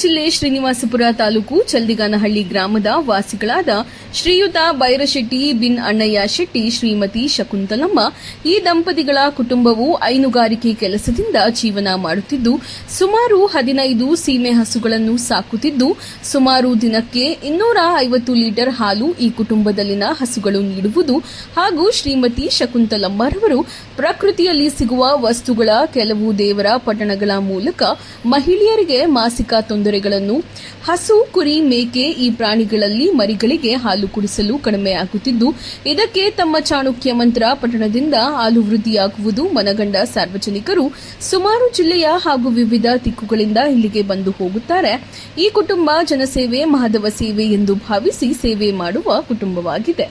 ಜಿಲ್ಲೆ ಶ್ರೀನಿವಾಸಪುರ ತಾಲೂಕು ಚಲ್ದಿಗಾನಹಳ್ಳಿ ಗ್ರಾಮದ ವಾಸಿಗಳಾದ ಶ್ರೀಯುತ ಬೈರಶೆಟ್ಟಿ ಬಿನ್ ಅಣ್ಣಯ್ಯ ಶೆಟ್ಟಿ ಶ್ರೀಮತಿ ಶಕುಂತಲಮ್ಮ ಈ ದಂಪತಿಗಳ ಕುಟುಂಬವು ಹೈನುಗಾರಿಕೆ ಕೆಲಸದಿಂದ ಜೀವನ ಮಾಡುತ್ತಿದ್ದು, ಸುಮಾರು ಹದಿನೈದು ಸೀಮೆ ಹಸುಗಳನ್ನು ಸಾಕುತ್ತಿದ್ದು, ಸುಮಾರು ದಿನಕ್ಕೆ ಇನ್ನೂರ ಐವತ್ತು ಲೀಟರ್ ಹಾಲು ಈ ಕುಟುಂಬದಲ್ಲಿನ ಹಸುಗಳು ನೀಡುವುದು ಹಾಗೂ ಶ್ರೀಮತಿ ಶಕುಂತಲಮ್ಮರವರು ಪ್ರಕೃತಿಯಲ್ಲಿ ಸಿಗುವ ವಸ್ತುಗಳ ಕೆಲವು ದೇವರ ಪಟ್ಟಣಗಳ ಮೂಲಕ ಮಹಿಳೆಯರಿಗೆ ಮಾಸಿಕ ತೊಂದರೆಗಳನ್ನು ಹಸು, ಕುರಿ, ಮೇಕೆ ಈ ಪ್ರಾಣಿಗಳಲ್ಲಿ ಮರಿಗಳಿಗೆ ಹಾಲು ಕುಡಿಸಲು ಕಡಿಮೆಯಾಗುತ್ತಿದ್ದು ಇದಕ್ಕೆ ತಮ್ಮ ಚಾಣಕ್ಯ ಮಂತ್ರ ಪಟ್ಟಣದಿಂದ ಹಾಲು ವೃದ್ಧಿಯಾಗುವುದು ಮನಗಂಡ ಸಾರ್ವಜನಿಕರು. ಸುಮಾರು ಜಿಲ್ಲೆಯ ಹಾಗೂ ವಿವಿಧ ದಿಕ್ಕುಗಳಿಂದ ಇಲ್ಲಿಗೆ ಬಂದು ಹೋಗುತ್ತಾರೆ. ಈ ಕುಟುಂಬ ಜನಸೇವೆ, ಮಹದವ ಸೇವೆ ಎಂದು ಭಾವಿಸಿ ಸೇವೆ ಮಾಡುವ ಕುಟುಂಬವಾಗಿದೆ.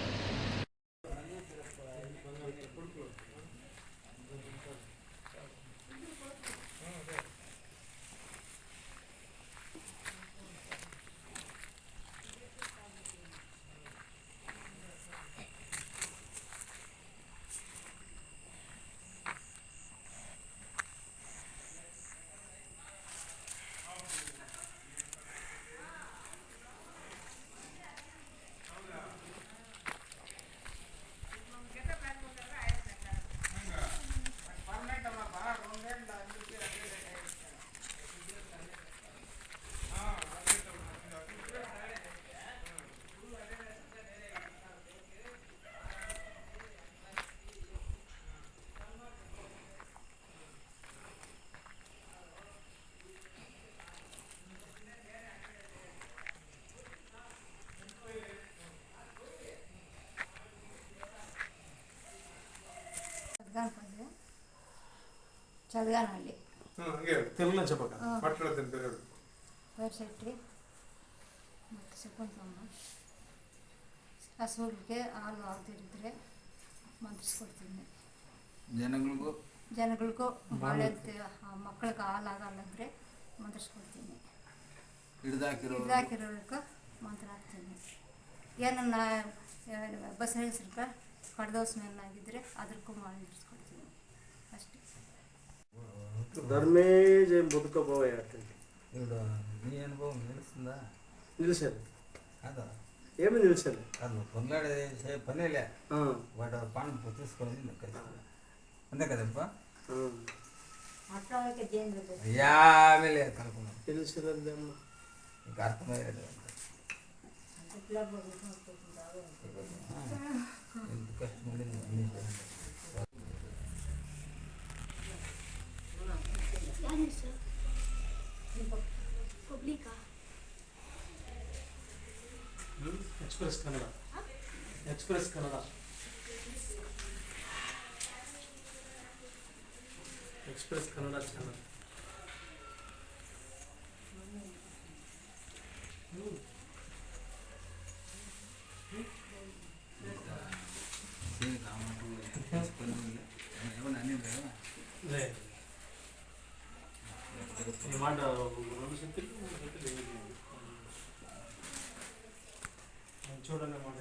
ಅನ್ಕೊಂಡೆ ಚಲ್ಗಾನಹಳ್ಳಿ ಹ್ಮ್ ಹಂಗೆ ಮತ್ತು ಸುಕ್ಕಂತಮ್ಮ ಹಸುಗಳಿಗೆ ಹಾಲು ಹಾಕ್ದಿರಿದ್ರೆ ಮಂತ್ರಿಸ್ಕೊಡ್ತೀನಿ. ಜನಗಳಿಗೂ? ಜನಗಳಿಗೂ ಬಾಳೆ ಮಕ್ಕಳಿಗೆ ಹಾಲು ಆಗಲ್ಲ ಅಂದರೆ ಮಂತ್ರಿಸ್ಕೊಡ್ತೀನಿ. ಹಿಡ್ದಾಕಿರೋ ಹಿಡ್ದಾಕಿರೋರ್ಗೆ ಮಂತ್ರ ಹಾಕ್ತೀನಿ ಏನನ್ನ ಬಸ್ ನಿಲ್ಸ್ರಕ್ಕೆ ಪಡ್ದೋಸ್ ಸ್ಮೆಲ್ ಆಗಿದ್ರೆ ಅದಕ್ಕೂ ಮಾಡಿ ಇರಿಸ್ಕೊಳ್ತೀನಿ ಅಷ್ಟೇ. ಧರ್ಮೇ ಜಯ ಬದುಕ ಭಾವ ಇದು ನೀ ಅನುಭವ ನಿಲ್ಲಿಸಿದ ನಿಲ್ಲಿಸ್ಯಾರ ಅದ. ಏನು ನಿಲ್ಲಿಸ್ಯಾರ ಅದು ಪಲ್ಲಾಡೆ ಪಲ್ಲೆಲೆ ಹಾಂ. ಬಟ್ ಅವ್ರು ಪಾಣ ಪ್ರತಿಸ್ಕೊಳ್ಳೋದಿಲ್ಲ ಕೈ ಕದಪ್ಪ ಹ್ಞೂ ಯಾವೆಲ್ಲ ಕಲ್ಕೊಂಡು ನಿಲ್ಲಿಸಿರೋದೇ ಅಮ್ಮ. ಈಗ ಅರ್ಥ ಮಾಡಿರೋದು ಅಂತ. express Kannada express Kannada express Kannada channel చూడండి మాట